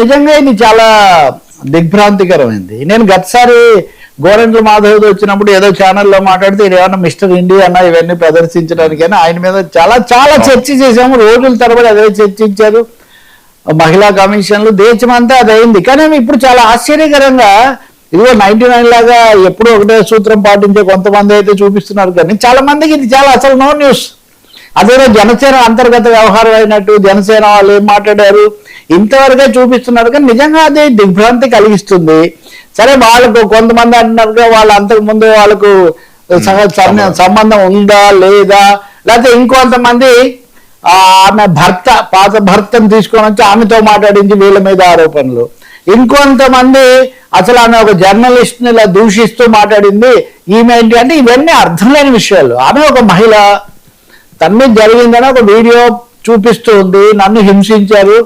నిజంగా ఇది చాలా దిగ్భ్రాంతికరమైంది. నేను గతసారి గోరెంట్ల మాధవ్ వచ్చినప్పుడు ఏదో ఛానల్లో మాట్లాడితే ఇది ఏమన్నా మిస్టర్ ఇండియా అన్న ఇవన్నీ ప్రదర్శించడానికైనా ఆయన మీద చాలా చాలా చర్చ చేశాము. రోజుల తరబడి అదే చర్చించారు. మహిళా కమిషన్లు దేశమంతా అది అయింది. కానీ ఇప్పుడు చాలా ఆశ్చర్యకరంగా ఇదిగో నైన్టీ నైన్ లాగా ఎప్పుడూ ఒకటే సూత్రం పాటించే కొంతమంది అయితే చూపిస్తున్నారు కానీ చాలా మందికి ఇది చాలా అసలు నో న్యూస్. అదేదో జనసేన అంతర్గత వ్యవహారం అయినట్టు జనసేన వాళ్ళు ఏం మాట్లాడారు? ఇంతవరకే చూపిస్తున్నారు. కానీ నిజంగా అది దిగ్భ్రాంతి కలిగిస్తుంది. సరే వాళ్ళకు కొంతమంది అంటున్నారుగా వాళ్ళు అంతకు ముందు వాళ్ళకు సంబంధం ఉందా? లేదా? లేకపోతే ఇంకొంతమంది ఆమె భర్త పాత భర్తను తీసుకొని వచ్చి ఆమెతో మాట్లాడించి వీళ్ళ మీద ఆరోపణలు. ఇంకొంతమంది అసలు ఆమె ఒక జర్నలిస్ట్ని ఇలా దూషిస్తూ మాట్లాడింది. ఈమె ఏంటి అంటే ఇవన్నీ అర్థం లేని విషయాలు. ఆమె ఒక మహిళ. తన జరిగిందని ఒక వీడియో చూపిస్తూ ఉంది. నన్ను హింసించారు.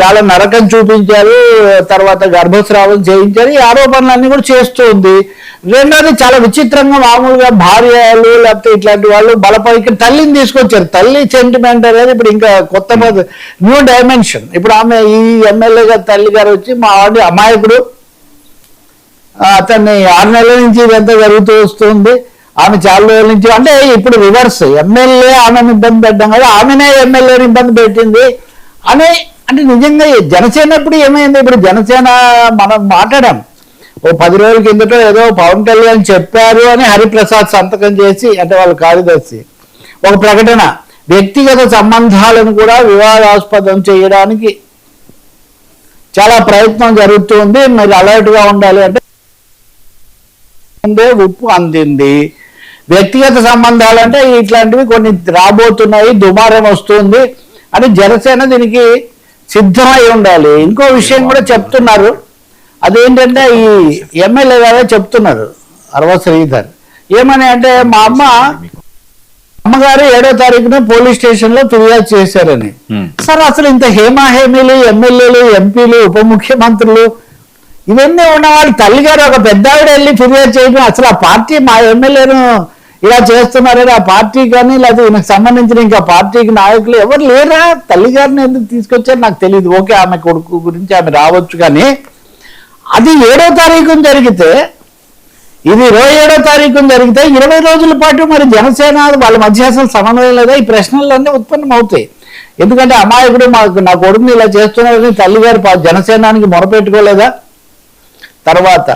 చాలా నరకం చూపించారు. తర్వాత గర్భస్రావం చేయించారు. ఈ ఆరోపణలన్నీ కూడా చేస్తూ ఉంది. రెండోది చాలా విచిత్రంగా మామూలుగా భార్యలు లేకపోతే ఇట్లాంటి వాళ్ళు బలపైకి తల్లిని తీసుకొచ్చారు. తల్లి సెంటిమెంట్ అనేది ఇప్పుడు ఇంకా కొత్త న్యూ డైమెన్షన్ ఇప్పుడు ఆమె ఈ ఎమ్మెల్యే తల్లి గారు వచ్చి మా వాడి అమాయకుడు. అతన్ని ఆరు నెలల నుంచి ఇదంతా జరుగుతూ వస్తుంది. ఆమె చాలా రోజుల నుంచి అంటే ఇప్పుడు రివర్స్ ఎమ్మెల్యే ఆమెను ఇబ్బంది పెట్టడం కదా ఆమెనే ఎమ్మెల్యేని ఇబ్బంది పెట్టింది. అని అంటే నిజంగా జనసేన ఇప్పుడు ఏమైంది? ఇప్పుడు జనసేన మనం మాట్లాడాం. ఓ పది రోజుల కిందట ఏదో పవన్ కళ్యాణ్ చెప్పారు అని హరిప్రసాద్ సంతకం చేసి అంటే వాళ్ళు కార్యదర్శి ఒక ప్రకటన వ్యక్తిగత సంబంధాలను కూడా వివాదాస్పదం చేయడానికి చాలా ప్రయత్నం జరుగుతుంది. మీరు అలర్ట్గా ఉండాలి అంటే ముందే ఉప్పు అందింది. వ్యక్తిగత సంబంధాలు అంటే ఇట్లాంటివి కొన్ని రాబోతున్నాయి దుమారం వస్తుంది అని జనసేన దీనికి సిద్ధమై ఉండాలి. ఇంకో విషయం కూడా చెప్తున్నారు. అదేంటంటే ఈ ఎమ్మెల్యే గారే చెప్తున్నారు అరవ శ్రీధర్. ఏమని అంటే మా అమ్మ అమ్మగారు ఏడో తారీఖున పోలీస్ స్టేషన్లో ఫిర్యాదు చేశారని. సార్ అసలు ఇంత హేమాహేమీలు ఎమ్మెల్యేలు ఎంపీలు ఉప ముఖ్యమంత్రులు ఇవన్నీ ఉన్నవాళ్ళు తల్లిగారు ఒక పెద్ద ఆవిడ వెళ్ళి ఫిర్యాదు చేయడం అసలు ఆ పార్టీ మా ఎమ్మెల్యేను ఇలా చేస్తున్నారని ఆ పార్టీ కానీ లేకపోతే ఈయనకు సంబంధించిన ఇంకా పార్టీకి నాయకులు ఎవరు లేరా? తల్లి గారిని ఎందుకు తీసుకొచ్చారు నాకు తెలియదు ఓకే ఆమె కొడుకు గురించి ఆమె రావచ్చు కానీ అది ఏడో తారీఖున జరిగితే ఇది ఇరవై ఏడో తారీఖున జరిగితే ఇరవై రోజుల పాటు మరి జనసేన వాళ్ళ మధ్య అసలు సమన్వయం లేదా? ఈ ప్రశ్నలన్నీ ఉత్పన్నం అవుతాయి ఎందుకంటే అమాయకుడు మాకు నా కొడుకుని ఇలా చేస్తున్నారని తల్లిగారు పా- జనసేనానికి మొరపెట్టుకోలేదా? తర్వాత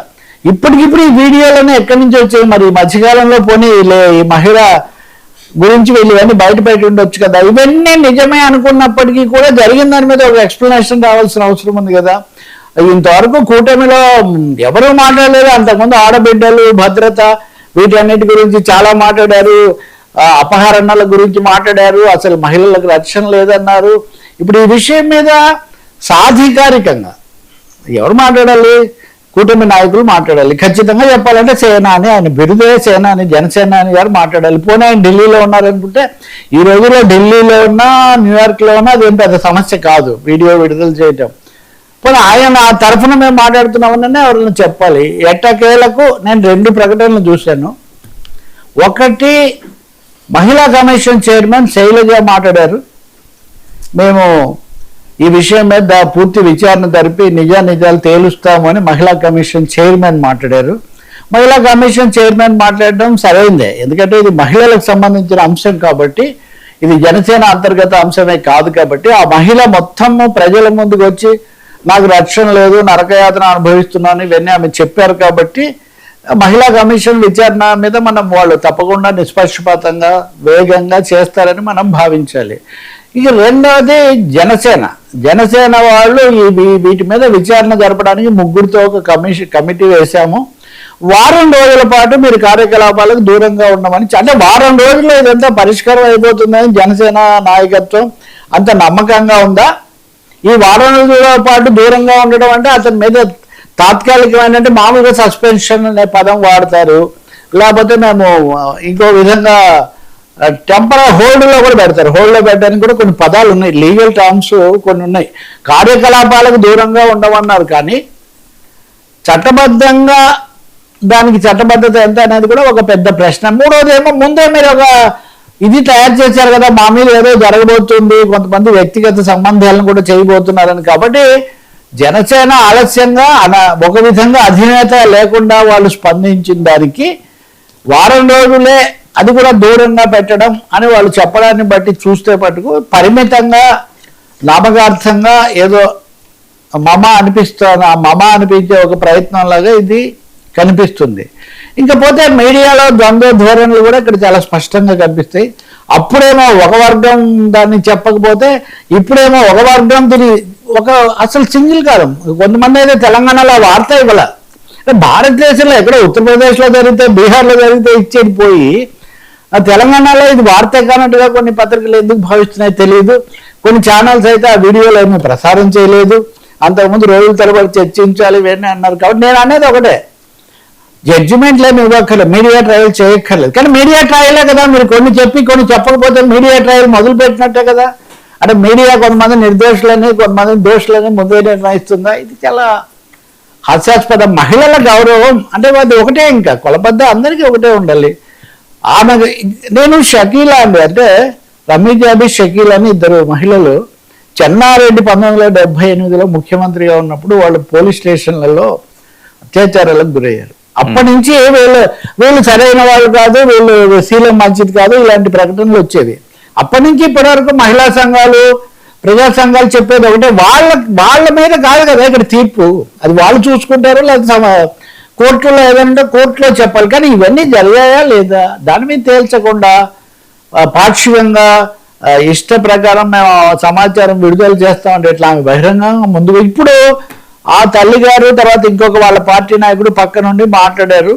ఇప్పటికిప్పుడు ఈ వీడియోలన్నీ ఎక్కడి నుంచి వచ్చాయి? మరి ఈ మధ్యకాలంలో పోనీ లే- ఈ మహిళ గురించి వీళ్ళు ఇవన్నీ బయట ఉండొచ్చు కదా? ఇవన్నీ నిజమే అనుకున్నప్పటికీ కూడా జరిగిన దాని మీద ఒక ఎక్స్ప్లెనేషన్ రావాల్సిన అవసరం ఉంది కదా? ఇంతవరకు కూటమిలో ఎవరు మాట్లాడలేదు. అంతకుముందు ఆడబిడ్డలు భద్రత వీటన్నిటి గురించి చాలా మాట్లాడారు. అపహరణల గురించి మాట్లాడారు. అసలు మహిళలకు రక్షణ లేదన్నారు. ఇప్పుడు ఈ విషయం మీద సాధికారికంగా ఎవరు మాట్లాడాలి? కూటమి నాయకులు మాట్లాడాలి. ఖచ్చితంగా చెప్పాలంటే సేనా అని ఆయన బిరుదే సేనా అని జనసేన అని గారు మాట్లాడాలి. పోనీ ఆయన ఢిల్లీలో ఉన్నారనుకుంటే ఈ రోజుల్లో ఢిల్లీలో ఉన్నా న్యూయార్క్లో ఉన్నా అదేం పెద్ద సమస్య కాదు. వీడియో విడుదల చేయటం. పోనీ ఆయన ఆ తరఫున మేము మాట్లాడుతున్నామని ఎవరైనా చెప్పాలి. ఎట్టకేలకు నేను రెండు ప్రకటనలు చూశాను. ఒకటి మహిళా కమిషన్ చైర్మన్ శైలజ మాట్లాడారు. మేము ఈ విషయం మీద పూర్తి విచారణ జరిపి నిజా నిజాలు తేలుస్తామని మహిళా కమిషన్ చైర్మన్ మాట్లాడారు. మహిళా కమిషన్ చైర్మన్ మాట్లాడడం సరైందే. ఎందుకంటే ఇది మహిళలకు సంబంధించిన అంశం కాబట్టి ఇది జనసేన అంతర్గత అంశమే కాదు కాబట్టి ఆ మహిళ మొత్తము ప్రజల ముందుకు వచ్చి నాకు రక్షణ లేదు నరకయాతన అనుభవిస్తున్నాను ఇవన్నీ ఆమె చెప్పారు కాబట్టి మహిళా కమిషన్ విచారణ మీద మనం వాళ్ళు తప్పకుండా నిష్పక్షపాతంగా వేగంగా చేస్తారని మనం భావించాలి. ఇక రెండవది జనసేన. జనసేన వాళ్ళు ఈ వీటి మీద విచారణ జరపడానికి ముగ్గురితో ఒక కమిషన్ కమిటీ వేశాము. వారం రోజుల పాటు మీరు కార్యకలాపాలకు దూరంగా ఉండమని అంటే వారం రోజుల్లో ఇదంతా పరిష్కారం అయిపోతుందని జనసేన నాయకత్వం అంత నమ్మకంగా ఉందా? ఈ వారం రోజుల పాటు దూరంగా ఉండడం అంటే అతని మీద తాత్కాలికమైన అంటే మామూలుగా సస్పెన్షన్ అనే పదం వాడతారు. లేకపోతే మేము ఇంకో విధంగా టెంపరీ హోల్డ్లో కూడా పెడతారు. హోల్డ్లో పెట్టడానికి కూడా కొన్ని పదాలు ఉన్నాయి. లీగల్ టర్మ్స్ కొన్ని ఉన్నాయి. కార్యకలాపాలకు దూరంగా ఉండమన్నారు కానీ చట్టబద్ధంగా దానికి చట్టబద్ధత ఎంత అనేది కూడా ఒక పెద్ద ప్రశ్న. మూడోది ఏమో ముందే మీరు ఒక ఇది తయారు చేశారు కదా మా మీద ఏదో జరగబోతుంది కొంతమంది వ్యక్తిగత సంబంధాలను కూడా చేయబోతున్నారని. కాబట్టి జనసేన ఆలస్యంగా అన ఒక విధంగా అధినేత లేకుండా వాళ్ళు స్పందించిన దానికి వారం రోజులే అది కూడా దూరంగా పెట్టడం అని వాళ్ళు చెప్పడాన్ని బట్టి చూస్తే పట్టుకు పరిమితంగా లాభగార్థంగా ఏదో మమ అనిపిస్తున్న ఆ మమ అనిపించే ఒక ప్రయత్నంలాగా ఇది కనిపిస్తుంది. ఇంకపోతే మీడియాలో ద్వంద్వ ధోరణులు కూడా ఇక్కడ చాలా స్పష్టంగా కనిపిస్తాయి. అప్పుడేమో ఒక వర్గం దాన్ని చెప్పకపోతే ఇప్పుడేమో ఒక వర్గం తిరిగి ఒక అసలు సింగిల్ కాదు. కొంతమంది అయితే తెలంగాణలో వార్త ఇవ్వాల. అంటే భారతదేశంలో ఎక్కడ ఉత్తరప్రదేశ్లో జరిగితే బీహార్లో జరిగితే ఇచ్చేది పోయి ఆ తెలంగాణలో ఇది వార్త కానట్టుగా కొన్ని పత్రికలు ఎందుకు భావిస్తున్నాయో తెలియదు కొన్ని ఛానల్స్ అయితే ఆ వీడియోలు ఏమీ ప్రసారం చేయలేదు. అంతకుముందు రోజుల తరబడి చర్చించాలి ఇవన్నీ అన్నారు. కాబట్టి నేను అనేది ఒకటే. జడ్జిమెంట్లు ఏమి ఇవ్వక్కర్లేదు. మీడియా ట్రయల్ చేయక్కర్లేదు. కానీ మీడియా ట్రయలే కదా మీరు కొన్ని చెప్పి కొన్ని చెప్పకపోతే మీడియా ట్రయల్ మొదలు పెట్టినట్టే కదా. అంటే మీడియా కొంతమంది నిర్దోషులని కొంతమంది దోషులని ముందే నిర్ణయిస్తుందా ఇది చాలా హాస్యాస్పద మహిళల గౌరవం. అంటే అది ఒకటే ఇంకా. కొలబద్ద అందరికీ ఒకటే ఉండాలి. ఆమె నేను షకీలా అండి. అంటే రమీ జాబీ షకీల్ అని ఇద్దరు మహిళలు చెన్నారెడ్డి పంతొమ్మిది వందల డెబ్బై ఎనిమిదిలో ముఖ్యమంత్రిగా ఉన్నప్పుడు వాళ్ళు పోలీస్ స్టేషన్లలో అత్యాచారాలకు గురయ్యారు. అప్పటి నుంచి వీళ్ళు వీళ్ళు సరైన వాళ్ళు కాదు వీళ్ళు శీలం మంచిది కాదు ఇలాంటి ప్రకటనలు వచ్చేవి. అప్పటి నుంచి ఇప్పటి వరకు మహిళా సంఘాలు ప్రజా సంఘాలు చెప్పేది ఒకటే. వాళ్ళ వాళ్ళ మీద కాదు కదా ఇక్కడ తీర్పు. అది వాళ్ళు చూసుకుంటారు లేదా కోర్టులో ఏదంటే కోర్టులో చెప్పాలి. కానీ ఇవన్నీ జరిగాయా లేదా? దాని మీద తేల్చకుండా పాక్షికంగా ఇష్ట ప్రకారం మేము సమాచారం విడుదల చేస్తామంటే ఇట్లా ఆమె బహిరంగంగా ముందుకు ఇప్పుడు ఆ తల్లి గారు తర్వాత ఇంకొక వాళ్ళ పార్టీ నాయకుడు పక్క నుండి మాట్లాడారు.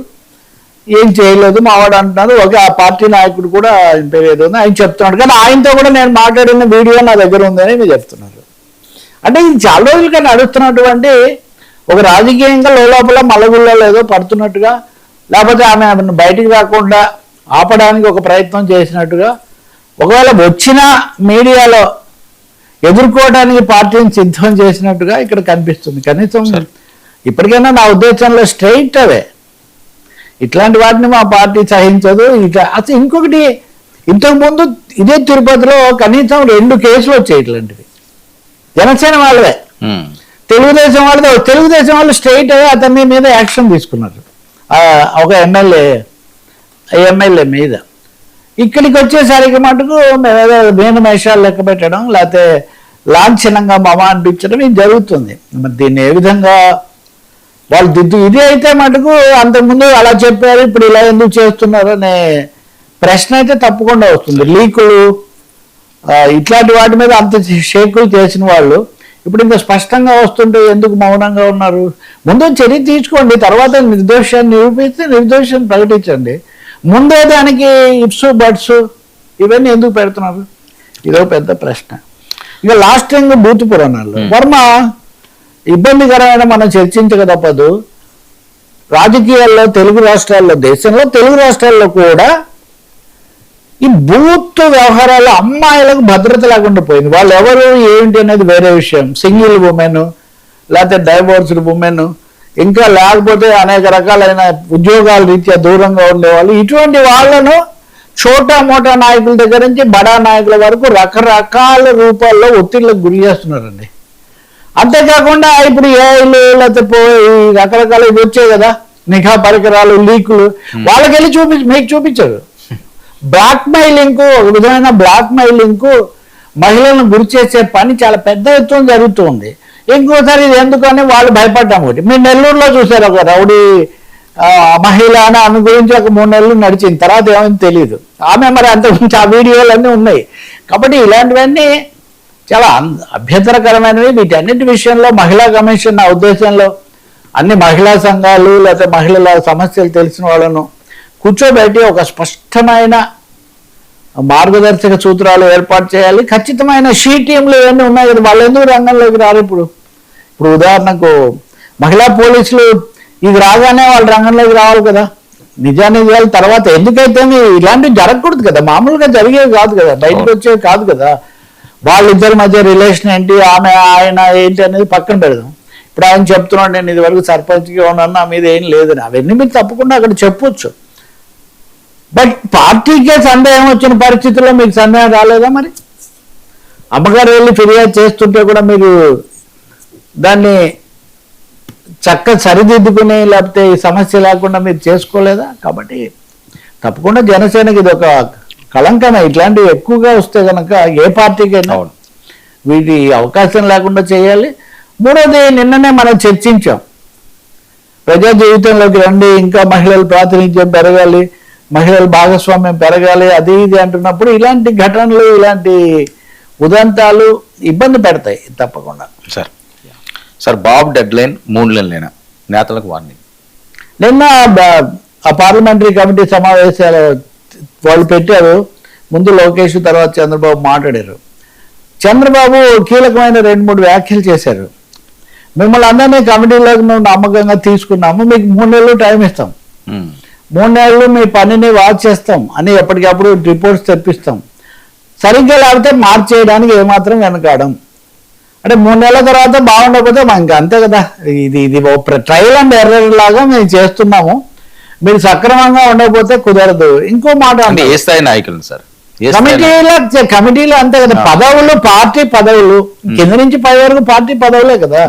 ఏం చేయలేదు మావాడు అంటున్నారు ఓకే ఆ పార్టీ నాయకుడు కూడా ఆయన పేరు ఏదో ఉంది, ఆయన చెప్తున్నాడు. కానీ ఆయనతో కూడా నేను మాట్లాడిన వీడియో నా దగ్గర ఉందని మీరు చెప్తున్నారు. అంటే ఇది చాలా రోజులుగా నడుస్తున్నటువంటి ఒక రాజకీయంగా లోపల మలగుల్లో ఏదో పడుతున్నట్టుగా లేకపోతే ఆమె ఆమెను బయటికి రాకుండా ఆపడానికి ఒక ప్రయత్నం చేసినట్టుగా ఒకవేళ వచ్చిన మీడియాలో ఎదుర్కోవడానికి పార్టీని సిద్ధం చేసినట్టుగా ఇక్కడ కనిపిస్తుంది. కనీసం ఇప్పటికైనా నా ఉద్దేశంలో స్ట్రైట్ అవే. ఇట్లాంటి వాటిని మా పార్టీ సహించదు. ఇట్లా అసలు ఇంకొకటి ఇంతకు ముందు ఇదే తిరుపతిలో కనీసం రెండు కేసులు వచ్చాయి ఇట్లాంటివి. జనసేన వాళ్ళవే ఉమ్. తెలుగుదేశం వాళ్ళది. తెలుగుదేశం వాళ్ళు స్ట్రైట్ అతని మీద యాక్షన్ తీసుకున్నారు. ఒక ఎమ్మెల్యే ఎమ్మెల్యే మీద. ఇక్కడికి వచ్చేసరికి మటుకు మేమేదో మేను మేషాలు లెక్క పెట్టడం లేకపోతే లాంఛనంగా మమ అనిపించడం ఇది జరుగుతుంది. మరి దీన్ని ఏ విధంగా వాళ్ళు దిద్దు. ఇది అయితే మటుకు అంతకుముందు అలా చెప్పారు ఇప్పుడు ఇలా ఎందుకు చేస్తున్నారు అనే ప్రశ్న అయితే తప్పకుండా వస్తుంది. లీకులు ఇట్లాంటి వాటి మీద అంత షేకులు చేసిన వాళ్ళు ఇప్పుడు ఇంత స్పష్టంగా వస్తుంటే ఎందుకు మౌనంగా ఉన్నారు? ముందు చర్య తీసుకోండి తర్వాత నిర్దోషాన్ని నిరూపిస్తే నిర్దోషాన్ని ప్రకటించండి. ముందే దానికి ఇప్స్ బట్స్ ఇవన్నీ ఎందుకు పెడుతున్నారు? ఇదో పెద్ద ప్రశ్న. ఇక లాస్ట్ టైం బూత్ పురాణాలు వర్మ ఇబ్బందికరమైన మనం చర్చించక తప్పదు రాజకీయాల్లో తెలుగు రాష్ట్రాల్లో దేశంలో తెలుగు రాష్ట్రాల్లో కూడా ఈ బూత్ వ్యవహారాలు అమ్మాయిలకు భద్రత లేకుండా పోయింది. వాళ్ళు ఎవరు ఏంటి అనేది వేరే విషయం. సింగిల్ ఉమెన్ లేకపోతే డైవోర్స్డ్ ఉమెన్ ఇంకా లేకపోతే అనేక రకాలైన ఉద్యోగాల రీత్యా దూరంగా ఉండేవాళ్ళు ఇటువంటి వాళ్ళను చోటా మోటా నాయకుల దగ్గర నుంచి బడా నాయకుల వరకు రకరకాల రూపాల్లో ఒత్తిళ్ళకు గురి చేస్తున్నారండి. అంతేకాకుండా ఇప్పుడు ఏఐలు లేకపోతే పో- ఈ రకరకాల ఇవి వచ్చాయి కదా నిఘా పరికరాలు లీకులు వాళ్ళకి వెళ్ళి చూపి మీకు చూపించారు. బ్లాక్ మైలింగ్ ఒక విధమైన బ్లాక్ మైలింగ్ మహిళలను గురి చేసే పని చాలా పెద్ద ఎత్తున జరుగుతుంది. ఇంకోసారి ఇది ఎందుకని వాళ్ళు భయపడ్డాం ఒకటి. మీరు నెల్లూరులో చూసారు ఒక రౌడీ ఆ, మహిళ అని ఆమె గురించి ఒక మూడు నెలలు నడిచింది. తర్వాత ఏమైంది తెలియదు ఆమె మరి అంత గురించి ఆ వీడియోలన్నీ ఉన్నాయి. కాబట్టి ఇలాంటివన్నీ చాలా అభ్యంతరకరమైనవి. వీటన్నిటి విషయంలో మహిళా కమిషన్ నా ఉద్దేశంలో అన్ని మహిళా సంఘాలు లేకపోతే మహిళల సమస్యలు తెలిసిన వాళ్ళను కూర్చోబెట్టి ఒక స్పష్టమైన మార్గదర్శక సూత్రాలు ఏర్పాటు చేయాలి. ఖచ్చితమైన షీ టీంలు ఇవన్నీ ఉన్నాయి కదా. వాళ్ళు ఎందుకు రంగంలోకి రారు ఇప్పుడు? ఇప్పుడు ఉదాహరణకు మహిళా పోలీసులు ఇది రాగానే వాళ్ళు రంగంలోకి రావాలి కదా. నిజానిజాలు తర్వాత ఎందుకైతే ఇలాంటివి జరగకూడదు కదా. మామూలుగా జరిగేవి కాదు కదా. బయటకు వచ్చేవి కాదు కదా. వాళ్ళిద్దరి మధ్య రిలేషన్ ఏంటి? ఆమె ఆయన ఏంటి అనేది పక్కన పెడదాం. ఇప్పుడు ఆయన చెప్తున్నాడు నేను ఇది వరకు సర్పంచ్గా ఉన్నాను నా మీద ఏం లేదని. అవన్నీ మీరు తప్పకుండా అక్కడ చెప్పొచ్చు. బట్ పార్టీకే సందేహం వచ్చిన పరిస్థితుల్లో మీకు సందేహం రాలేదా మరి? అమ్మగారు వెళ్ళి ఫిర్యాదు చేస్తుంటే కూడా మీరు దాన్ని చక్క సరిదిద్దుకుని లేకపోతే ఈ సమస్య లేకుండా మీరు చేసుకోలేదా? కాబట్టి తప్పకుండా జనసేనకి ఇది ఒక కళంకమే ఇట్లాంటివి ఎక్కువగా వస్తే కనుక ఏ పార్టీకైనా వీటి అవకాశం లేకుండా చేయాలి. మూడోది నిన్ననే మనం చర్చించాం. ప్రజా జీవితంలోకి రండి ఇంకా మహిళల ప్రాతినిధ్యం పెరగాలి మహిళల భాగస్వామ్యం పెరగాలి అది ఇది అంటున్నప్పుడు ఇలాంటి ఘటనలు ఇలాంటి ఉదంతాలు ఇబ్బంది పెడతాయి తప్పకుండా. Sir sir Babu dead line మూడు నెలలైనా? నేతలకు వార్నింగ్. నిన్న ఆ పార్లమెంటరీ కమిటీ సమావేశాలు వాళ్ళు పెట్టారు. ముందు లోకేష్ తర్వాత చంద్రబాబు మాట్లాడారు. చంద్రబాబు కీలకమైన రెండు మూడు వ్యాఖ్యలు చేశారు. మిమ్మల్ని అందరినీ కమిటీలోకి మేము నమ్మకంగా తీసుకున్నాము. మీకు మూడు నెలలు టైం ఇస్తాం. మూడు నెలలు మీ పనిని వాచ్ చేస్తాం అని ఎప్పటికప్పుడు రిపోర్ట్స్ తెప్పిస్తాం. సరిగ్గా లేకపోతే మార్చేయడానికి ఏమాత్రం వెనకాడం. అంటే మూడు నెలల తర్వాత బాగుండకపోతే మా ఇంకా అంతే కదా. ఇది ఇది ట్రయల్ అండ్ ఎర్రర్ లాగా మేము చేస్తున్నాము. మీరు సక్రమంగా ఉండకపోతే కుదరదు. ఇంకో మాట అంటే. ఏ స్థాయి నాయకులు సార్? కమిటీలో కమిటీలో అంతే కదా. పదవులు పార్టీ పదవులు. కింద నుంచి పై వరకు పార్టీ పదవులే కదా.